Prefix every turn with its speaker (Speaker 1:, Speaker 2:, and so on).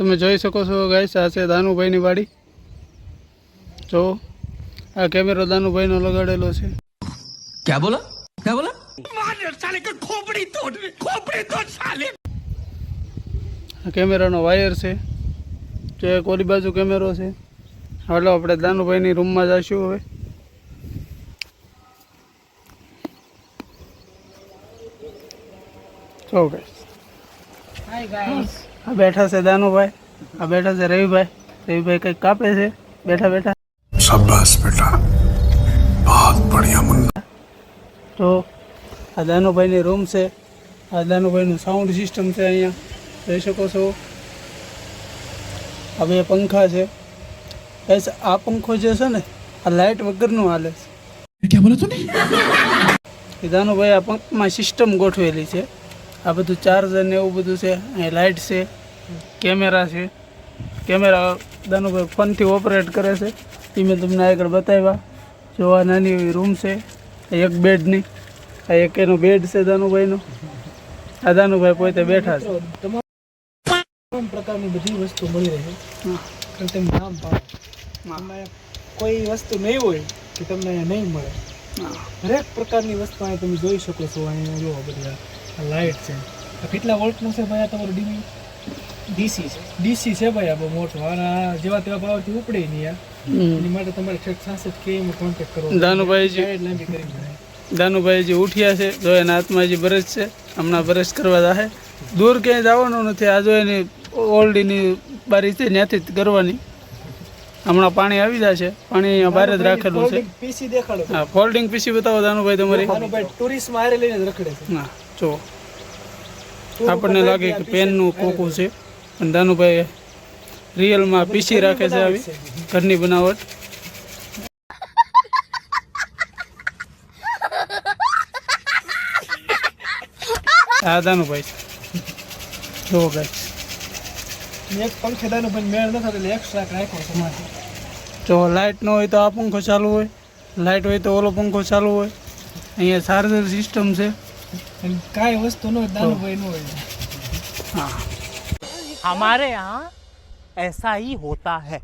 Speaker 1: તમે જોઈ શકો છો ગાઈશ આ છે દાનુભાઈની વાડી. જો આ કેમેરો દાનુભાઈનો લગાડેલો છે.
Speaker 2: ક્યાં બોલો? ક્યાં બોલો?
Speaker 1: આ કેમેરાનો વાયર છે. જે કોરી બાજુ કેમેરો છે. હાલો આપણે દાનુભાઈની રૂમમાં જઈશું હવે. સો ગાઈસ હાય બેઠા છે દાનુભાઈ. આ બેઠા છે રવિભાઈ. રવિભાઈ કંઈક કાપે છે? બેઠા બેઠા.
Speaker 3: શાબાશ બેટા. બહુત બઢિયા મુન્ના.
Speaker 1: તો આ દાનુભાઈની રૂમ છે. આ દાનુભાઈ નું સાઉન્ડ સિસ્ટમ છે અહીંયા. જોઈ શકો છો. હવે પંખા છે. બસ આ પંખો જે છે ને આ લાઇટ વગરનું હાલે છે. દાનુભાઈ આ પંખમાં સિસ્ટમ ગોઠવેલી છે. આ બધું ચાર્જર ને એવું બધું છે. અહીં લાઇટ છે. કેમેરા છે. કેમેરા દાનુભાઈ ફોનથી ઓપરેટ કરે છે. એ મેં તમને આગળ બતાવ્યા. જો આ નાની એવી રૂમ છે. એક બેડની આ એક એનો બેડ છે દાનુભાઈનો. આ દાનુભાઈ પોતે બેઠા છે.
Speaker 4: તમામ પ્રકારની બધી વસ્તુ મળી રહે. પણ તમે નામ પાડો. કોઈ વસ્તુ નહીં હોય કે તમને અહીંયા નહીં મળે. દરેક પ્રકારની વસ્તુ અહીંયા તમે જોઈ શકો છો અહીંયા. જો બધી આ લાઇટ છે. કેટલા વોલ્ટનું છે ભાઈ આ તમારું ડીવી ડીસી છે. ડીસી છે ભાઈ આ બહુ મોટો. અને જેવા તેવા ભાવથી ઉપડે નહીં
Speaker 1: યાર
Speaker 4: એની માટે તમારે છેક સાસઠ કે એમાં કોન્ટેક્ટ કરો
Speaker 1: દાનુભાઈજી.
Speaker 4: Guide લાંબી કરી દેવાય.
Speaker 1: દાનુભાઈ જે ઉઠ્યા છે. જો એના હાથમાં જે બ્રશ છે. હમણાં બ્રશ કરવા જાહે. દૂર ક્યાંય જવાનું નથી. આ જો એની ઓલ્ડીની બારી છે ત્યાંથી જ કરવાની. હમણાં પાણી આવી જશે પાણી અહીંયા બહાર જ રાખેલું છે.
Speaker 4: પીસી દેખાડો
Speaker 1: હા ફોલ્ડિંગ પીસી બતાવો દાનુભાઈ તમારી.
Speaker 4: દાનુભાઈ ટુરિસ્ટ ટુરિસ્ટમાં લઈને રખડે છે.
Speaker 1: હા જો. આપણને લાગે કે પેનનું કોકું છે. પણ દાનુભાઈ રિયલમાં પીસી રાખે છે આવી. ઘરની બનાવટ. હા દાનુભાઈ જો ગાઈસ
Speaker 4: એક પંખે દાનુભાઈ મેળ નથી એટલે એક્સ્ટ્રા રાખ્યો છે
Speaker 1: જો લાઇટ ન હોય તો આ પંખો ચાલુ હોય. લાઇટ હોય તો ઓલો પંખો ચાલુ હોય. અહીંયા ચાર્જર સિસ્ટમ છે.
Speaker 4: કાંઈ વસ્તુ ન હોય દાનુભાઈ ન હોય.
Speaker 1: હા.
Speaker 5: हमारे यहाँ ऐसा ही होता है